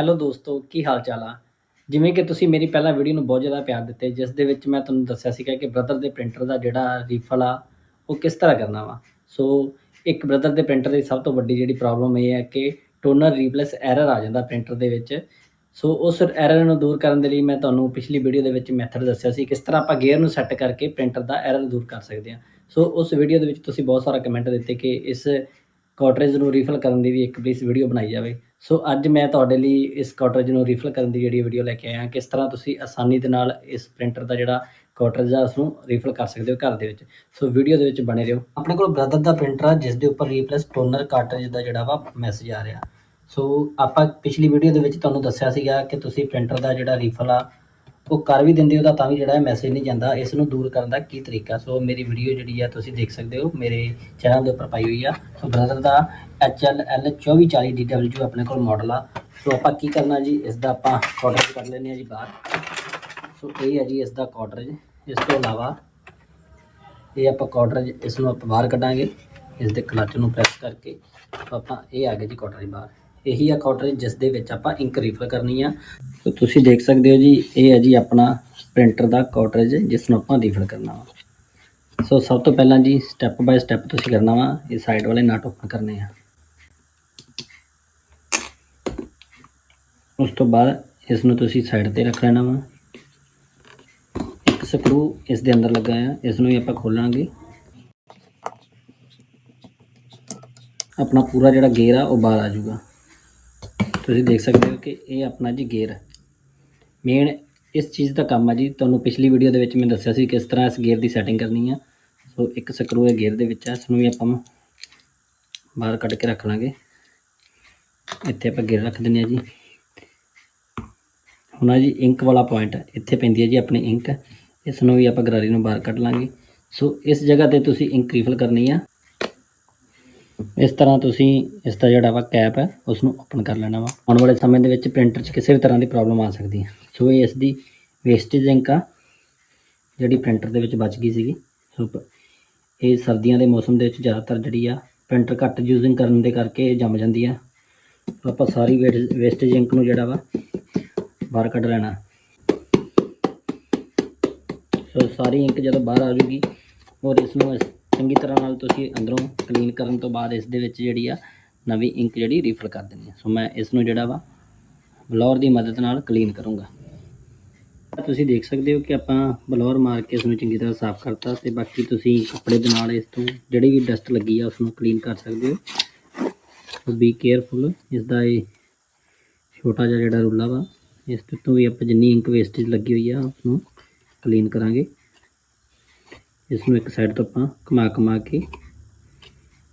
Hello ਦੋਸਤੋ, ਕੀ ਹਾਲ ਚਾਲ ਆ? ਜਿਵੇਂ ਕਿ ਤੁਸੀਂ ਮੇਰੀ ਪਹਿਲਾਂ ਵੀਡੀਓ ਨੂੰ ਬਹੁਤ ਜ਼ਿਆਦਾ ਪਿਆਰ ਦਿੱਤੇ, ਜਿਸ ਦੇ ਵਿੱਚ ਮੈਂ ਤੁਹਾਨੂੰ ਦੱਸਿਆ ਸੀਗਾ ਕਿ ਬ੍ਰਦਰ ਦੇ ਪ੍ਰਿੰਟਰ ਦਾ ਜਿਹੜਾ ਰੀਫਲ ਆ, ਉਹ ਕਿਸ ਤਰ੍ਹਾਂ ਕਰਨਾ ਵਾ? ਸੋ ਇੱਕ ਬ੍ਰਦਰ ਦੇ ਪ੍ਰਿੰਟਰ ਦੀ ਸਭ ਤੋਂ ਵੱਡੀ ਜਿਹੜੀ ਪ੍ਰੋਬਲਮ ਇਹ ਹੈ ਕਿ ਟੋਨਰ ਰੀਪਲੇਸ ਐਰਰ ਆ ਜਾਂਦਾ ਪ੍ਰਿੰਟਰ ਦੇ ਵਿੱਚ। ਸੋ ਉਸ ਐਰਰ ਨੂੰ ਦੂਰ ਕਰਨ ਦੇ ਲਈ ਮੈਂ ਤੁਹਾਨੂੰ ਪਿਛਲੀ ਵੀਡੀਓ ਦੇ ਵਿੱਚ ਮੈਥਡ ਦੱਸਿਆ ਸੀ ਕਿਸ ਤਰ੍ਹਾਂ ਆਪਾਂ ਗੇਅਰ ਨੂੰ ਸੈੱਟ ਕਰਕੇ ਪ੍ਰਿੰਟਰ ਦਾ ਐਰਰ ਦੂਰ ਕਰ ਸਕਦੇ ਹਾਂ ਸੋ ਉਸ ਵੀਡੀਓ ਦੇ ਵਿੱਚ ਤੁਸੀਂ ਬਹੁਤ ਸਾਰਾ ਕਮੈਂਟ ਦਿੱਤੇ ਕਿ ਇਸ ਕਾਟਰੇਜ ਨੂੰ ਰੀਫਲ ਕਰਨ ਦੀ ਵੀ ਇੱਕ ਪਲੀਜ਼ ਵੀਡੀਓ ਬਣਾਈ ਜਾਵੇ। ਸੋ ਅੱਜ ਮੈਂ ਤੁਹਾਡੇ ਲਈ ਇਸ ਕਾਟਰੇਜ ਨੂੰ ਰੀਫਿਲ ਕਰਨ ਦੀ ਜਿਹੜੀ ਵੀਡੀਓ ਲੈ ਕੇ ਆਇਆ, ਕਿਸ ਤਰ੍ਹਾਂ ਤੁਸੀਂ ਆਸਾਨੀ ਦੇ ਨਾਲ ਇਸ ਪ੍ਰਿੰਟਰ ਦਾ ਜਿਹੜਾ ਕਾਟਰੇਜ ਆ ਉਸ ਨੂੰ ਰੀਫਿਲ ਕਰ ਸਕਦੇ ਹੋ ਘਰ ਦੇ ਵਿੱਚ। ਸੋ ਵੀਡੀਓ ਦੇ ਵਿੱਚ ਬਣੇ ਰਹੋ। ਆਪਣੇ ਕੋਲ ਬ੍ਰਦਰ ਦਾ ਪ੍ਰਿੰਟਰ ਆ ਜਿਸ ਦੇ ਉੱਪਰ ਰੀਪਲੇਸ ਟੋਨਰ ਕਾਟਰੇਜ ਦਾ ਜਿਹੜਾ ਵਾ ਮੈਸੇਜ ਆ ਰਿਹਾ। ਸੋ ਆਪਾਂ ਪਿਛਲੀ ਵੀਡੀਓ ਦੇ ਵਿੱਚ ਤੁਹਾਨੂੰ ਦੱਸਿਆ ਸੀਗਾ ਕਿ ਤੁਸੀਂ ਪ੍ਰਿੰਟਰ ਦਾ ਜਿਹੜਾ ਰੀਫਲ ਆ ਉਹ ਕਰ ਵੀ ਦਿੰਦੇ ਉਹਦਾ ਤਾਂ ਵੀ ਜਿਹੜਾ ਮੈਸੇਜ ਨਹੀਂ ਜਾਂਦਾ ਇਸ ਨੂੰ ਦੂਰ ਕਰਨ ਦਾ ਕੀ ਤਰੀਕਾ? ਸੋ ਮੇਰੀ ਵੀਡੀਓ ਜਿਹੜੀ ਆ ਤੁਸੀਂ ਦੇਖ ਸਕਦੇ ਹੋ, ਮੇਰੇ ਚੈਨਲ ਦੇ ਉੱਪਰ ਪਾਈ ਹੋਈ ਆ। ਸੋ ਬ੍ਰਦਰ ਦਾ HLL 2440 DW ਆਪਣੇ ਕੋਲ ਮਾਡਲ ਆ। ਸੋ ਆਪਾਂ ਕੀ ਕਰਨਾ ਜੀ? ਇਸ ਦਾ ਆਪਾਂ ਕਾਟਰੇਜ ਕਰ ਲੈਂਦੇ ਆ ਜੀ ਬਾਹਰ। ਸੋ ਇਹ ਹੈ ਜੀ ਇਸ ਦਾ ਕਾਟਰੇਜ ਇਸ ਤੋਂ ਇਲਾਵਾ ਇਹ ਆਪਾਂ ਕਾਟਰੇਜ ਇਸ ਨੂੰ ਆਪਾਂ ਬਾਹਰ ਕੱਢਾਂਗੇ। ਇਸ ਦੇ ਕਲਚ ਨੂੰ ਪ੍ਰੈਸ ਕਰਕੇ ਸੋ ਆਪਾਂ ਇਹ ਆ ਗਿਆ ਜੀ ਕਾਟਰੇਜ ਬਾਹਰ। ਇਹੀ ਆ ਕਾਟਰੇਜ ਜਿਸ ਦੇ ਵਿੱਚ ਆਪਾਂ ਇੰਕ ਰੀਫਿਲ ਕਰਨੀ ਆ। ਸੋ ਤੁਸੀਂ ਦੇਖ ਸਕਦੇ ਹੋ ਜੀ, ਇਹ ਹੈ ਜੀ ਆਪਣਾ ਪ੍ਰਿੰਟਰ ਦਾ ਕਾਟਰੇਜ ਜਿਸ ਨੂੰ ਆਪਾਂ ਰੀਫਿਲ ਕਰਨਾ ਵਾ। ਸੋ ਸਭ ਤੋਂ ਪਹਿਲਾਂ ਜੀ ਸਟੈਪ ਬਾਏ ਸਟੈਪ ਤੁਸੀਂ ਕਰਨਾ ਵਾ, ਇਹ ਸਾਈਡ ਵਾਲੇ ਨਟ ਓਪਨ ਕਰਨੇ ਆ। ਉਸ ਤੋਂ ਬਾਅਦ ਇਸ ਨੂੰ ਤੁਸੀਂ ਸਾਈਡ ਤੇ ਰੱਖ ਲੈਣਾ ਵਾ। ਇੱਕ ਸਕਰੂ ਇਸ ਦੇ ਅੰਦਰ ਲੱਗਾ ਆ, ਇਸ ਨੂੰ ਵੀ ਆਪਾਂ ਖੋਲਾਂਗੇ। ਆਪਣਾ ਪੂਰਾ ਜਿਹੜਾ ਗੇਅਰ ਆ, ਉਹ ਬਾਹਰ ਆ ਜਾਊਗਾ। ਤੁਸੀਂ ਦੇਖ ਸਕਦੇ ਹੋ ਕਿ ਇਹ ਆਪਣਾ ਜੀ ਗੇਅਰ ਮੇਨ ਇਸ ਚੀਜ਼ ਦਾ ਕੰਮ ਆ ਜੀ, ਤੁਹਾਨੂੰ ਪਿਛਲੀ ਵੀਡੀਓ ਦੇ ਵਿੱਚ ਮੈਂ ਦੱਸਿਆ ਸੀ ਕਿਸ ਤਰ੍ਹਾਂ ਇਸ ਗੇਅਰ ਦੀ ਸੈਟਿੰਗ ਕਰਨੀ ਆ। ਸੋ ਇੱਕ ਸਕਰੂ ਇਹ ਗੇਅਰ ਦੇ ਵਿੱਚ ਆ ਇਸ ਨੂੰ ਵੀ ਆਪਾਂ ਬਾਹਰ ਕੱਢ ਕੇ ਰੱਖ ਲਾਂਗੇ। ਇੱਥੇ ਆਪਾਂ ਗੇਅਰ ਰੱਖ ਦਿੰਦੇ ਆ ਜੀ। ਹੁਣ ਆ ਜੀ ਇੰਕ ਵਾਲਾ ਪੁਆਇੰਟ ਇੱਥੇ ਪੈਂਦੀ ਹੈ ਜੀ ਆਪਣੀ ਇੰਕ ਇਸ ਨੂੰ ਵੀ ਆਪਾਂ ਗਰਾਰੀ ਨੂੰ ਬਾਹਰ ਕੱਢ ਲਾਂਗੇ। ਸੋ ਇਸ ਜਗ੍ਹਾ ਤੇ ਤੁਸੀਂ ਇੰਕ ਰੀਫਲ ਕਰਨੀ ਆ। ਇਸ ਤਰ੍ਹਾਂ ਤੁਸੀਂ ਇਸ ਦਾ ਜਿਹੜਾ ਵਾ ਕੈਪ ਹੈ ਉਸ ਨੂੰ ਓਪਨ ਕਰ ਲੈਣਾ ਵਾ। ਆਉਣ ਵਾਲੇ ਸਮੇਂ ਦੇ ਵਿੱਚ ਪ੍ਰਿੰਟਰ 'ਚ ਕਿਸੇ ਵੀ ਤਰ੍ਹਾਂ ਦੀ ਪ੍ਰੋਬਲਮ ਆ ਸਕਦੀ ਹੈ। ਸੋ ਇਹ ਇਸ ਦੀ ਵੇਸਟੇਜ ਇੰਕ ਆ, ਜਿਹੜੀ ਪ੍ਰਿੰਟਰ ਦੇ ਵਿੱਚ ਬਚ ਗਈ ਸੀਗੀ। ਸੋ ਪ- ਇਹ ਸਰਦੀਆਂ ਦੇ ਮੌਸਮ ਦੇ ਵਿੱਚ ਜ਼ਿਆਦਾਤਰ ਜਿਹੜੀ ਆ ਪ੍ਰਿੰਟਰ ਘੱਟ ਯੂਜ਼ਿੰਗ ਕਰਨ ਦੇ ਕਰਕੇ ਇਹ ਜੰਮ ਜਾਂਦੀ ਆ। ਆਪਾਂ ਸਾਰੀ ਵੇਸਟੇਜ ਇੰਕ ਨੂੰ ਜਿਹੜਾ ਵਾ, ਬਾਹਰ ਕੱਢ ਲੈਣਾ। ਸੋ ਸਾਰੀ ਇੰਕ ਜਦੋਂ ਬਾਹਰ ਆ ਜੂਗੀ, ਔਰ ਇਸ ਨੂੰ ਇਸ- ਚੰਗੀ ਤਰ੍ਹਾਂ ਨਾਲ ਤੁਸੀਂ ਅੰਦਰੋਂ ਕਲੀਨ ਕਰਨ ਤੋਂ ਬਾਅਦ ਇਸ ਦੇ ਵਿੱਚ ਜਿਹੜੀ ਆ ਨਵੀਂ ਇੰਕ ਜਿਹੜੀ ਰੀਫਿਲ ਕਰ ਦੇਣੀ ਆ। ਸੋ ਮੈਂ ਇਸ ਨੂੰ ਜਿਹੜਾ ਵਾ ਬਲੌਰ ਦੀ ਮਦਦ ਨਾਲ ਕਲੀਨ ਕਰੂੰਗਾ। ਤੁਸੀਂ ਦੇਖ ਸਕਦੇ ਹੋ ਕਿ ਆਪਾਂ ਬਲੌਰ ਮਾਰ ਕੇ ਇਸ ਨੂੰ ਚੰਗੀ ਤਰ੍ਹਾਂ ਸਾਫ਼ ਕਰਤਾ ਤੇ ਬਾਕੀ ਤੁਸੀਂ ਕੱਪੜੇ ਦੇ ਨਾਲ ਇਸ ਤੋਂ ਜਿਹੜੀ ਵੀ ਡਸਟ ਲੱਗੀ ਆ ਉਸ ਨੂੰ ਕਲੀਨ ਕਰ ਸਕਦੇ ਹੋ। ਸੋ ਬੀ ਕੇਅਰਫੁਲ ਇਸ ਦਾ ਇਹ ਛੋਟਾ ਜਿਹਾ ਜਿਹੜਾ ਰੁੱਲਾ ਵਾ, ਇਸ ਤੋਂ ਵੀ ਆਪਾਂ ਜਿੰਨੀ ਇੰਕ ਵੇਸਟੇਜ ਲੱਗੀ ਹੋਈ ਆ ਉਸ ਨੂੰ ਕਲੀਨ ਕਰਾਂਗੇ। ਇਸ ਨੂੰ ਇੱਕ ਸਾਈਡ ਤੋਂ ਆਪਾਂ ਘੁਮਾ ਘੁਮਾ ਕੇ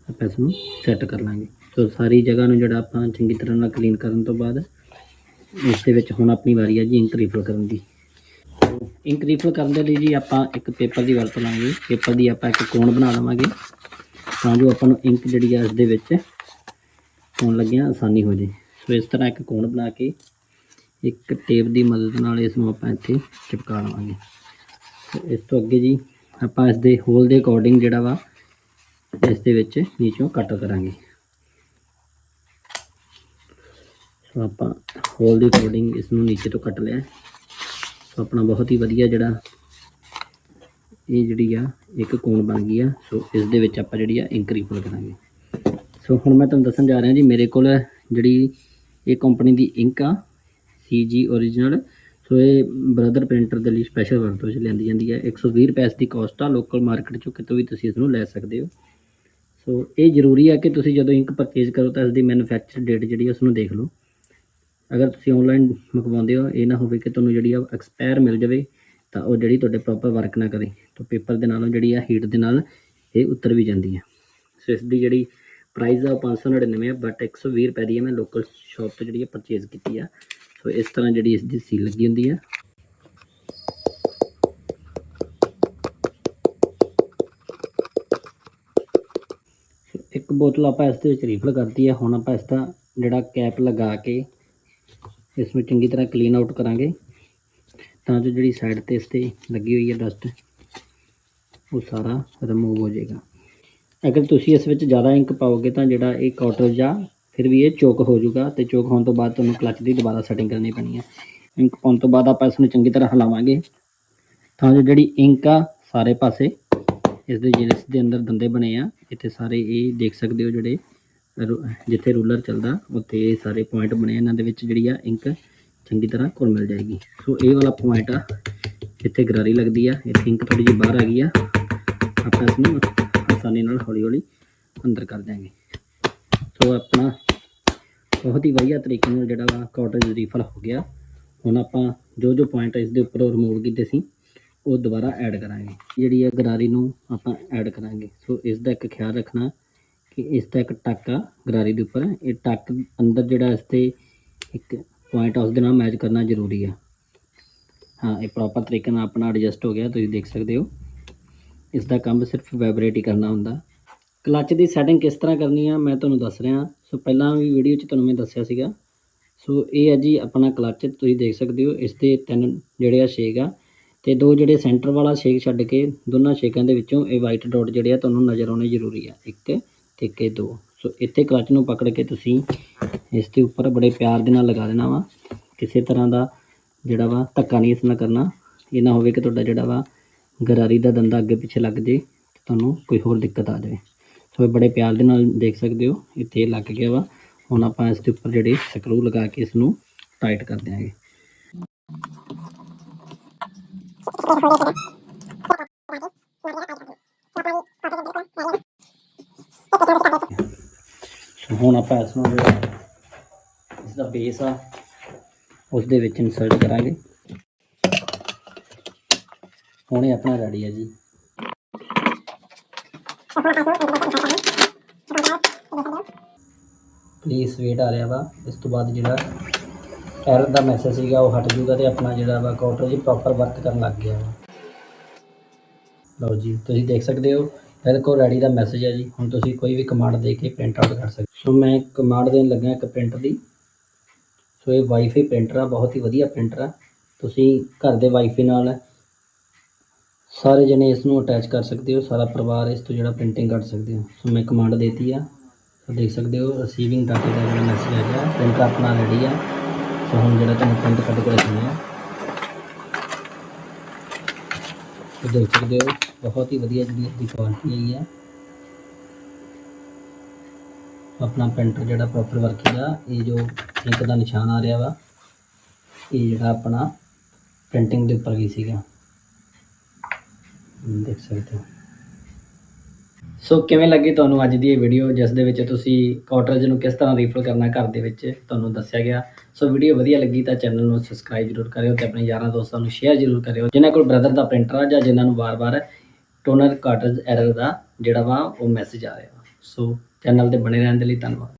ਆਪਾਂ ਇਸ ਨੂੰ ਸੈੱਟ ਕਰ ਲਾਂਗੇ। ਸੋ ਸਾਰੀ ਜਗ੍ਹਾ ਨੂੰ ਜਿਹੜਾ ਆਪਾਂ ਚੰਗੀ ਤਰ੍ਹਾਂ ਨਾਲ ਕਲੀਨ ਕਰਨ ਤੋਂ ਬਾਅਦ ਇਸ ਦੇ ਵਿੱਚ ਹੁਣ ਆਪਣੀ ਵਾਰੀ ਹੈ ਜੀ ਇੰਕ ਰੀਫਿਲ ਕਰਨ ਦੀ। ਇੰਕ ਰੀਫਿਲ ਕਰਨ ਦੇ ਲਈ ਜੀ ਆਪਾਂ ਇੱਕ ਪੇਪਰ ਦੀ ਵਰਤ ਲਾਂਗੇ। ਪੇਪਰ ਦੀ ਆਪਾਂ ਇੱਕ ਕੋਣ ਬਣਾ ਲਵਾਂਗੇ। ਤਾਂ ਜੋ ਆਪਾਂ ਨੂੰ ਇੰਕ ਜਿਹੜੀ ਆ ਇਸ ਦੇ ਵਿੱਚ ਹੋਣ ਲੱਗਿਆ ਆਸਾਨੀ ਹੋ ਜੇ ਸੋ ਇਸ ਤਰ੍ਹਾਂ ਇੱਕ ਕੋਣ ਬਣਾ ਕੇ ਇੱਕ ਟੇਪ ਦੀ ਮਦਦ ਨਾਲ ਇਸ ਨੂੰ ਆਪਾਂ ਇੱਥੇ ਚਿਪਕਾ ਲਵਾਂਗੇ। ਇਸ ਤੋਂ ਅੱਗੇ ਜੀ ਆਪਾਂ ਇਸ ਦੇ ਹੋਲ ਦੇ ਅਕੋਰਡਿੰਗ ਜਿਹੜਾ ਵਾ, ਇਸ ਦੇ ਵਿੱਚ ਨੀਚੋਂ ਕੱਟ ਕਰਾਂਗੇ। ਸੋ ਆਪਾਂ ਹੋਲ ਦੇ ਅਕੋਰਡਿੰਗ ਇਸ ਨੂੰ ਨੀਚੇ ਤੋਂ ਕੱਟ ਲਿਆ। ਸੋ ਆਪਣਾ ਬਹੁਤ ਹੀ ਵਧੀਆ ਜਿਹੜਾ ਇਹ ਜਿਹੜੀ ਆ, ਇੱਕ ਕੋਣ ਬਣ ਗਈ ਆ। ਸੋ ਇਸ ਦੇ ਵਿੱਚ ਆਪਾਂ ਜਿਹੜੀ ਆ ਇੰਕ ਰੀਫਿਲ ਕਰਾਂਗੇ। ਸੋ ਹੁਣ ਮੈਂ ਤੁਹਾਨੂੰ ਦੱਸਣ ਜਾ ਰਿਹਾ ਜੀ, ਮੇਰੇ ਕੋਲ ਜਿਹੜੀ ਇਹ ਕੰਪਨੀ ਦੀ ਇੰਕ ਆ ਸੀਜੀ origignal ਸੋ ਇਹ ਬ੍ਰਦਰ ਪ੍ਰਿੰਟਰ ਦੇ ਲਈ ਸਪੈਸ਼ਲ ਵਰਤੋਂ 'ਚ ਲਿਆਂਦੀ ਜਾਂਦੀ ਹੈ। 120 ਰੁਪਏ ਇਸ ਦੀ ਕਾਸਟ ਆ ਲੋਕਲ ਮਾਰਕੀਟ 'ਚੋਂ ਕਿਤੋਂ ਵੀ ਤੁਸੀਂ ਇਸ ਨੂੰ ਲੈ ਸਕਦੇ ਹੋ। ਸੋ ਇਹ ਜ਼ਰੂਰੀ ਹੈ ਕਿ ਤੁਸੀਂ ਜਦੋਂ ਇੰਕ ਪਰਚੇਜ਼ ਕਰੋ ਤਾਂ ਇਸ ਦੀ ਮੈਨੂਫੈਕਚਰ ਡੇਟ ਜਿਹੜੀ ਉਸ ਨੂੰ ਦੇਖ ਲਓ। ਅਗਰ ਤੁਸੀਂ ਆਨਲਾਈਨ ਮੰਗਵਾਉਂਦੇ ਹੋ, ਇਹ ਨਾ ਹੋਵੇ ਕਿ ਤੁਹਾਨੂੰ ਜਿਹੜੀ ਆ ਐਕਸਪਾਇਰ ਮਿਲ ਜਾਵੇ, ਤਾਂ ਉਹ ਜਿਹੜੀ ਤੁਹਾਡੇ ਪ੍ਰੋਪਰ ਵਰਕ ਨਾ ਕਰੇ। ਤਾਂ ਪੇਪਰ ਦੇ ਨਾਲੋਂ ਜਿਹੜੀ ਆ ਹੀਟ ਦੇ ਨਾਲ ਇਹ ਉਤਰ ਵੀ ਜਾਂਦੀ ਹੈ ਸੋ ਇਸ ਦੀ ਜਿਹੜੀ ਪ੍ਰਾਈਸ ਆ ਉਹ 599 ਹੈ ਬਟ 120 ਰੁਪਏ ਦੀ ਹੈ ਮੈਂ ਲੋਕਲ ਸ਼ਾਪ ਤੋਂ ਜਿਹੜੀ ਪਰਚੇਜ਼ ਕੀਤੀ ਆ। ਸੋ ਇਸ ਤਰ੍ਹਾਂ ਜਿਹੜੀ ਇਸ ਦੀ ਸੀਲ ਲੱਗੀ ਹੁੰਦੀ ਹੈ ਇੱਕ ਬੋਤਲ ਆਪਾਂ ਇਸ ਦੇ ਵਿੱਚ ਰੀਫਿਲ ਕਰਤੀ ਹੈ ਹੁਣ ਆਪਾਂ ਇਸ ਦਾ ਜਿਹੜਾ ਕੈਪ ਲਗਾ ਕੇ ਇਸ ਨੂੰ ਚੰਗੀ ਤਰ੍ਹਾਂ ਕਲੀਨ ਆਊਟ ਕਰਾਂਗੇ। ਤਾਂ ਜੋ ਜਿਹੜੀ ਸਾਈਡ ਤੇ ਇਸ ਤੇ ਲੱਗੀ ਹੋਈ ਹੈ ਡਸਟ ਉਹ ਸਾਰਾ ਰਿਮੂਵ ਹੋ ਜਾਏਗਾ। ਅਗਰ ਤੁਸੀਂ ਇਸ ਵਿੱਚ ਜ਼ਿਆਦਾ ਇੰਕ ਪਾਓਗੇ ਤਾਂ ਜਿਹੜਾ ਇਹ ਕਾਟਰਜ ਜਾਂ ਫਿਰ ਵੀ ਇਹ ਚੋਕ ਹੋ ਜਾਊਗਾ ਤੇ ਚੋਕ ਹੋਣ ਤੋਂ ਬਾਅਦ ਤੁਹਾਨੂੰ ਕਲੱਚ ਦੀ ਦੁਬਾਰਾ ਸੈਟਿੰਗ ਕਰਨੀ ਪੈਣੀ ਹੈ। ਇੰਕ ਪਾਉਣ ਤੋਂ ਬਾਅਦ ਆਪਾਂ ਇਸ ਨੂੰ ਚੰਗੀ ਤਰ੍ਹਾਂ ਹਿਲਾਵਾਂਗੇ। ਤਾਂ ਜੋ ਜਿਹੜੀ ਇੰਕ ਆ ਸਾਰੇ ਪਾਸੇ ਇਸ ਦੇ ਜਿਸ ਦੇ ਅੰਦਰ ਦੰਦੇ ਬਣੇ ਆ ਇੱਥੇ ਸਾਰੇ ਇਹ ਦੇਖ ਸਕਦੇ ਹੋ ਜਿਹੜੇ ਰੂ- ਜਿੱਥੇ ਰੂਲਰ ਚੱਲਦਾ ਉੱਥੇ ਇਹ ਸਾਰੇ ਪੁਆਇੰਟ ਬਣੇ ਆ, ਇਹਨਾਂ ਦੇ ਵਿੱਚ ਜਿਹੜੀ ਆ ਇੰਕ ਚੰਗੀ ਤਰ੍ਹਾਂ ਘੁਲ ਮਿਲ ਜਾਏਗੀ। ਸੋ ਇਹ ਵਾਲਾ ਪੁਆਇੰਟ ਆ ਜਿੱਥੇ ਗਰਾਰੀ ਲੱਗਦੀ ਆ। ਇੱਥੇ ਇੰਕ ਥੋੜੀ ਜਿਹੀ ਬਾਹਰ ਆ ਗਈ ਆ। ਆਪਾਂ ਇਸ ਨੂੰ ਆਸਾਨੀ ਨਾਲ ਹੌਲੀ ਹੌਲੀ ਅੰਦਰ ਕਰ ਦਿਆਂਗੇ। ਸੋ ਆਪਣਾ ਬਹੁਤ ਹੀ ਵਧੀਆ ਤਰੀਕੇ ਨਾਲ ਜਿਹੜਾ ਵਾ ਕਾਟੇਜ ਰੀਫਲ ਹੋ ਗਿਆ। ਹੁਣ ਆਪਾਂ ਜੋ ਜੋ ਪੁਆਇੰਟ ਇਸ ਦੇ ਉੱਪਰ ਰਿਮੂਵ ਕੀਤੇ ਸੀ, ਉਹ ਦੁਬਾਰਾ ਐਡ ਕਰਾਂਗੇ। ਜਿਹੜੀ ਹੈ ਗਰਾਰੀ ਨੂੰ ਆਪਾਂ ਐਡ ਕਰਾਂਗੇ। ਸੋ ਇਸ ਦਾ ਇੱਕ ਖਿਆਲ ਰੱਖਣਾ ਕਿ ਇਸ ਦਾ ਇੱਕ ਟੱਕ ਆ ਗਰਾਰੀ ਦੇ ਉੱਪਰ। ਇਹ ਟੱਕ ਅੰਦਰ ਜਿਹੜਾ ਇਸ ਤੇ ਇੱਕ ਪੁਆਇੰਟ ਉਸ ਦੇ ਨਾਲ ਮੈਚ ਕਰਨਾ ਜ਼ਰੂਰੀ ਆ। ਹਾਂ, ਇਹ ਪ੍ਰੋਪਰ ਤਰੀਕੇ ਨਾਲ ਆਪਣਾ ਐਡਜਸਟ ਹੋ ਗਿਆ, ਤੁਸੀਂ ਦੇਖ ਸਕਦੇ ਹੋ। ਇਸ ਦਾ ਕੰਮ ਸਿਰਫ ਵਾਈਬ੍ਰੇਟ ਹੀ ਕਰਨਾ ਹੁੰਦਾ। ਕਲੱਚ ਦੀ ਸੈਟਿੰਗ ਕਿਸ ਤਰ੍ਹਾਂ ਕਰਨੀ ਆ, ਮੈਂ ਤੁਹਾਨੂੰ ਦੱਸ ਰਿਹਾ। ਸੋ ਪਹਿਲਾਂ ਵੀ ਵੀਡੀਓ 'ਚ ਤੁਹਾਨੂੰ ਮੈਂ ਦੱਸਿਆ ਸੀਗਾ। ਸੋ ਇਹ ਹੈ ਜੀ ਆਪਣਾ ਕਲੱਚ ਤੁਸੀਂ ਦੇਖ ਸਕਦੇ ਹੋ, ਇਸ ਦੇ ਤਿੰਨ ਜਿਹੜੇ ਆ ਛੇਕ ਆ ਤੇ ਦੋ ਜਿਹੜੇ ਸੈਂਟਰ ਵਾਲਾ ਛੇਕ ਛੱਡ ਕੇ ਦੋਨਾਂ ਛੇਕਾਂ ਦੇ ਵਿੱਚੋਂ ਇਹ ਵਾਈਟ ਡਾਟ ਜਿਹੜੇ ਆ ਤੁਹਾਨੂੰ ਨਜ਼ਰ ਆਉਣੇ ਜ਼ਰੂਰੀ ਆ। ਇੱਕ ਤੇ ਇੱਕ ਇਹ ਦੋ। ਸੋ ਇੱਥੇ ਕਲੱਚ ਨੂੰ ਪਕੜ ਕੇ ਤੁਸੀਂ ਇਸ ਦੇ ਉੱਪਰ ਬੜੇ ਪਿਆਰ ਦੇ ਨਾਲ ਲਗਾ ਦੇਣਾ ਵਾ। ਕਿਸੇ ਤਰ੍ਹਾਂ ਦਾ ਜਿਹੜਾ ਵਾ ਧੱਕਾ ਨਹੀਂ ਇਸ ਨਾਲ ਕਰਨਾ। ਇਹ ਨਾ ਹੋਵੇ ਕਿ ਤੁਹਾਡਾ ਜਿਹੜਾ ਵਾ ਗਰਾਰੀ ਦਾ ਦੰਦਾ ਅੱਗੇ ਪਿੱਛੇ ਲੱਗ ਜੇ ਤੇ ਤੁਹਾਨੂੰ ਕੋਈ ਹੋਰ ਦਿੱਕਤ ਆ ਜਾਵੇ। ਸੋ ਬੜੇ ਪਿਆਰ ਦੇ ਨਾਲ ਦੇਖ ਸਕਦੇ ਹੋ, ਇੱਥੇ ਲੱਗ ਗਿਆ ਵਾ। ਹੁਣ ਆਪਾਂ ਇਸ ਦੇ ਉੱਪਰ ਜਿਹੜੇ ਸਕਰੂ ਲਗਾ ਕੇ ਇਸ ਨੂੰ ਟਾਈਟ ਕਰ ਦਿਆਂਗੇ। ਹੁਣ ਆਪਾਂ ਇਸ ਨੂੰ ਜਿਹੜਾ ਇਸ ਦਾ ਬੇਸ ਆ, ਉਸ ਦੇ ਵਿੱਚ ਇਨਸਰਟ ਕਰਾਂਗੇ। ਹੁਣ ਇਹ ਆਪਣਾ ਰੈਡੀ ਹੈ ਜੀ। ਪਲੀਜ਼ ਵੇਟ ਆ ਰਿਹਾ ਵਾ। ਇਸ ਤੋਂ ਬਾਅਦ ਜਿਹੜਾ ਐਰਰ ਦਾ ਮੈਸੇਜ ਸੀਗਾ ਉਹ ਹਟ ਜੂਗਾ ਤੇ ਆਪਣਾ ਜਿਹੜਾ ਵਾ ਕਾਊਂਟਰ ਜੀ ਪ੍ਰੋਪਰ ਵਰਕ ਕਰਨ ਲੱਗ ਗਿਆ ਵਾ। ਲਓ ਜੀ, ਤੁਸੀਂ ਦੇਖ ਸਕਦੇ ਹੋ, ਬਿਲਕੁਲ ਰੈਡੀ ਦਾ ਮੈਸੇਜ ਹੈ ਜੀ। ਹੁਣ ਤੁਸੀਂ ਕੋਈ ਵੀ ਕਮਾਂਡ ਦੇ ਕੇ ਪ੍ਰਿੰਟ ਆਊਟ ਕਰ ਸਕਦੇ ਸੋ ਮੈਂ ਕਮਾਂਡ ਦੇਣ ਲੱਗਾ ਇੱਕ ਪ੍ਰਿੰਟਰ ਦੀ। ਸੋ ਇਹ ਵਾਈਫਾਈ ਪ੍ਰਿੰਟਰ ਆ, ਬਹੁਤ ਹੀ ਵਧੀਆ ਪ੍ਰਿੰਟਰ ਆ। ਤੁਸੀਂ ਘਰ ਦੇ ਵਾਈਫਾਈ ਨਾਲ ਸਾਰੇ ਜਣੇ ਇਸ ਨੂੰ ਅਟੈਚ ਕਰ ਸਕਦੇ ਹੋ, ਸਾਰਾ ਪਰਿਵਾਰ ਇਸ ਤੋਂ ਜਿਹੜਾ ਪ੍ਰਿੰਟਿੰਗ ਕੱਢ ਸਕਦੇ ਹੋ। ਸੋ ਮੈਂ ਕਮਾਂਡ ਦੇਤੀ ਆ। ਸੋ ਦੇਖ ਸਕਦੇ ਹੋ ਰਿਸੀਵਿੰਗ ਡਾਟਾ ਦਾ ਜਿਹੜਾ ਮੈਸੇਜ ਆ ਗਿਆ ਪ੍ਰਿੰਟਰ ਆਪਣਾ ਰੈਡੀ ਆ। ਸੋ ਹੁਣ ਜਿਹੜਾ ਤੁਹਾਨੂੰ ਪ੍ਰਿੰਟ ਕੱਢ ਕੇ ਰੱਖਣਾ ਆ। ਸੋ ਦੇਖ ਸਕਦੇ ਹੋ, ਬਹੁਤ ਹੀ ਵਧੀਆ ਜਿਹੜੀ ਇਸਦੀ ਕੁਆਲਿਟੀ ਆਈ ਆ। ਆਪਣਾ ਪ੍ਰਿੰਟਰ ਜਿਹੜਾ ਪ੍ਰੋਪਰ ਵਰਕਿੰਗ ਆ ਇਹ ਜੋ ਇੰਕ ਦਾ ਨਿਸ਼ਾਨ ਆ ਰਿਹਾ ਵਾ, ਇਹ ਜਿਹੜਾ ਆਪਣਾ ਪ੍ਰਿੰਟਿੰਗ ਦੇ ਉੱਪਰ ਵੀ ਸੀਗਾ। ਦੇਖ ਸਕਦੇ ਹੋ। ਸੋ ਕਿਵੇਂ ਲੱਗੀ ਤੁਹਾਨੂੰ ਅੱਜ ਦੀ ਇਹ ਵੀਡੀਓ ਜਿਸ ਦੇ ਵਿੱਚ ਤੁਸੀਂ ਕਾਟਰਜ ਨੂੰ ਕਿਸ ਤਰ੍ਹਾਂ ਰੀਫਿਲ ਕਰਨਾ ਘਰ ਦੇ ਵਿੱਚ, ਤੁਹਾਨੂੰ ਦੱਸਿਆ ਗਿਆ। ਸੋ ਵੀਡੀਓ ਵਧੀਆ ਲੱਗੀ ਤਾਂ ਚੈਨਲ ਨੂੰ ਸਬਸਕ੍ਰਾਈਬ ਜ਼ਰੂਰ ਕਰਿਓ ਤੇ ਆਪਣੇ ਯਾਰਾਂ ਦੋਸਤਾਂ ਨੂੰ ਸ਼ੇਅਰ ਜ਼ਰੂਰ ਕਰਿਓ। ਜਿਨ੍ਹਾਂ ਕੋਲ ਬ੍ਰਦਰ ਦਾ ਪ੍ਰਿੰਟਰ ਆ ਜਾਂ ਜਿਨ੍ਹਾਂ ਨੂੰ ਵਾਰ-ਵਾਰ ਟੋਨਰ ਕਾਟਰਜ ਐਰਰ ਦਾ ਜਿਹੜਾ ਵਾ, ਉਹ ਮੈਸੇਜ ਆ ਰਿਹਾ ਵਾ। ਸੋ ਚੈਨਲ ਤੇ ਬਣੇ ਰਹਿਣ ਦੇ ਲਈ ਧੰਨਵਾਦ।